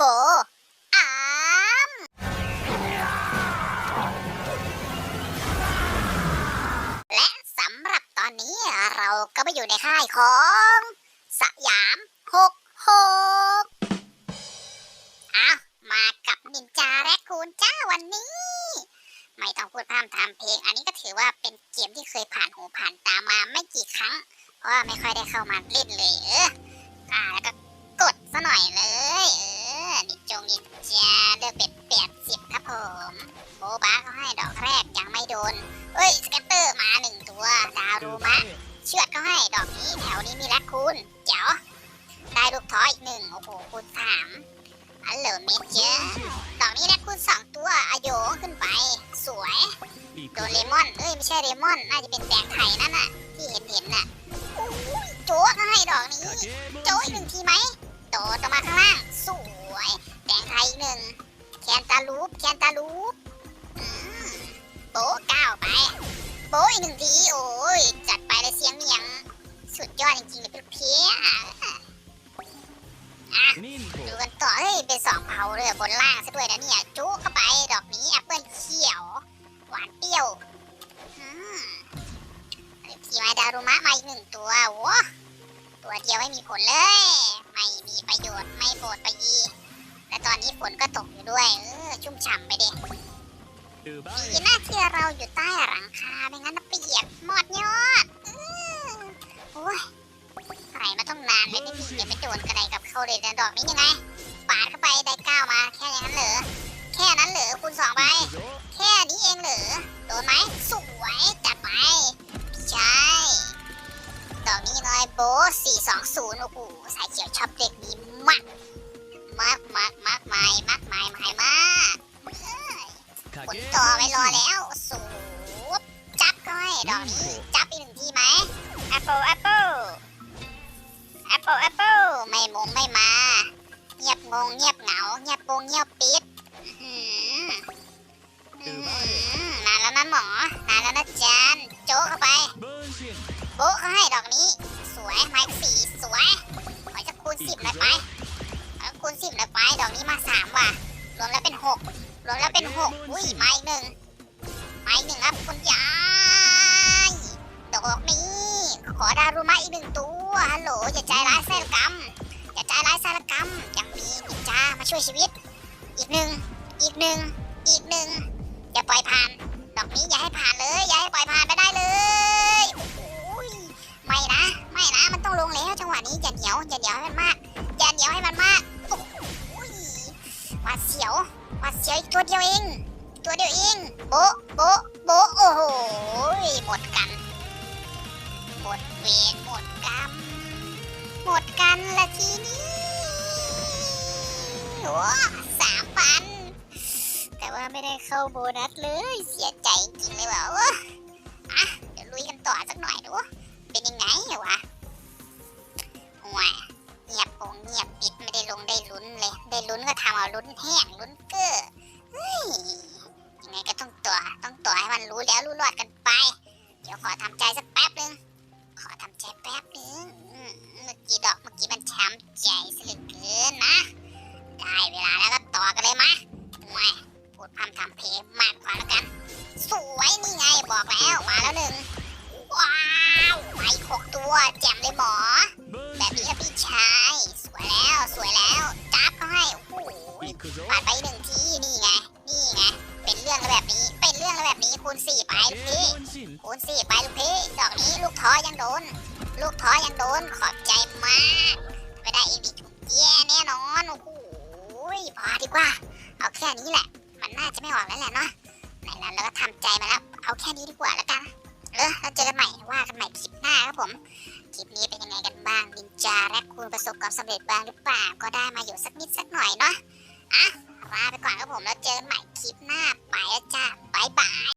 โฟอามและสำหรับตอนนี้เราก็มาอยู่ในค่ายของสยามหกหกอามากับนินจาและคูณจ้าวันนี้ ไม่ต้องพูดพร่ำทำเพลง อันนี้ก็ถือว่าเป็นเกมที่เคยผ่านหูผ่านตามาไม่กี่ครั้ง เพราะว่าไม่ค่อยได้เข้ามาเล่นเลยเออ สเก็ตเตอร์มาหนึ่งตัว ดารูมะ เชือดเขาให้ดอกนี้แถวนี้มีแรคคูนเจ๋วได้ลูกท้ออีกหนึ่งโอ้โหคูณสามอันเหลิมเมเจอร์ดอกนี้แรคคูนสองตัวอโยงขึ้นไป สวย โดนเลมอนเอ้ยไม่ใช่เลมอน น่าจะเป็นแตงไทยนั่นน่ะ ที่เห็นเห็นน่ะโอ้ยโจ๊กให้ดอกนี้ โจ๊กอีกหนึ่งทีไหมโตต่อมาข้างล่างสวยแตงไทยอีกหนึ่งแคนตาลูปแคนตาลูป อีกหนึ่งทีโอ้ยจัดไปเลยเสียงเหมียงสุดยอดจริงๆเลยเพี้ยอะดูกันต่อเฮ้ยเป็นสองเผาเลยบนล่างซะด้วยนะเนี่ยจุเข้าไปดอกนี้แอปเปิลเขียว หวานเปรี้ยวอืมทีไม้ดารุมะมาอีกหนึ่งตัวโว้ตัวเดียวไม่มีผลเลย ไม่มีประโยชน์ไม่โบดไปยีและตอนนี้ฝนก็ตกอยู่ด้วย เออชุ่มฉ่ำไปเด็ ดีนะที่เราอยู่ใต้หลังคาไม่งั้นน่ะเปียกหมดยอดโอ้ยใส่มาต้องนานเลยไม่มีจะไม่โดนกระไดกับเขาเลยแต่ดอกนี้ยังไงปาดเข้าไปได้เก้ามาแค่อย่างนั้นเหรอแค่นั้นเหรอคูณสองไปแค่นี้เองเหรอโดนไหมสวยจัดไปใช่ดอกนี้น้อยโบสี่สองศูนย์โอ้โห ลต่อไม่รอแล้วสูบจับก็ให้ดอกนี้จับอีกหนึ่งทีไหมแอปเปิลแอปเปิลแอปเปิลแอปเปิลไม่มงไม่มา เงียบงงเงียบเหงา เงียบปงเงียบปิดอื้อหืออื้อหือนานแล้วนะหมอนานแล้วนะจานโจ๊กเข้าไปโบ๊ะเขาให้ดอกนี้ สวยไม้สีสวยขอจะคูณสิบเลยไปขอคูณสิบเลยไป ดอกนี้มาสามว่ะรวมแล้วเป็นหกรวมแล้วเป็นหกอุ้ยไม้หนึ่งไม้ หนึ่งครับคุณยายดอกนี้ ขอดารุมะอีกหนึ่งตัว ฮัลโหล อย่าใจร้ายแซลกรรม อย่าใจร้ายแซลกรรม ยังมีนินจามาช่วยชีวิต อีกหนึ่ง อีกหนึ่ง อีกหนึ่ง อย่าปล่อยผ่าน ดอกนี้อย่าให้ผ่านเลย อย่าให้ปล่อยผ่านไปได้เลยโอ้ยไม่นะ ไม่นะ มันต้องลงแล้วจังหวะนี้อย่าเหนียว อย่าเหนียวให้มันมาก อย่าเหนียวให้มันมากโอ้ยหวาดเสียวหวาดเสียวอีกตัวเดียวเอง ตัวเดียวเอง โบโบ โบะโอ้โหหมดกัน หมดเวรหมดกรรม หมดกันละทีนี้โอ้สามพัน แต่ว่าไม่ได้เข้าโบนัสเลย เสียใจจริงเลยว่ะอะเดี๋ยวลุยกันต่อสักหน่อยดู เป็นยังไงวะห่วเงียบโงเงียบปิดไม่ได้ลงได้ลุ้นเลย ได้ลุ้นก็ทำเอาลุ้นแห้งลุ้นเก้อ ยังไงก็ต้องตัวต้องตัวให้มันรู้แล้วรู้รอดกันไป เดี๋ยวขอทำใจสักแป๊บนึง ขอทำใจแป๊บนึงเมื่อกี้ดอกเมื่อกี้มันช้ำใจซะเหลือเกินนะ ได้เวลาแล้วก็ต่อกันเลยมะห่พูดพร่ำทำเพลงมากกว่าแล้วกัน สวยนี่ไงบอกแล้วมาแล้วหนึ่งว้าวไปหกตัวแจ่มเลยหมอ แบบนี้พี่ชาย สวยแล้วสวยแล้วจับเขาให้โอ้โหปาดไป สี่ไปลูกพี่คูณสี่ไปลูกพี่ดอกนี้ลูกท้อยังโดน ลูกท้อยังโดนขอบใจมากไม่ได้อีบิแย่แน่นอนโอ้โหพอดีกว่า เอาแค่นี้แหละ มันน่าจะไม่ออกแล้วแหละเนาะไหนนั้นเราก็ทำใจมาแล้วเอาแค่นี้ดีกว่าแล้วกันเออแล้วเจอกันใหม่ว่ากันใหม่คลิปหน้าครับผมคลิปนี้เป็นยังไงกันบ้างนินจาและคุณประสบความสำเร็จบ้างหรือเปล่าก็ได้มาอยู่สักนิดสักหน่อยเนาะอะลาไปก่อนครับผมแล้วเจอกันใหม่คลิปหน้าไปแล้วจ้าบายบาย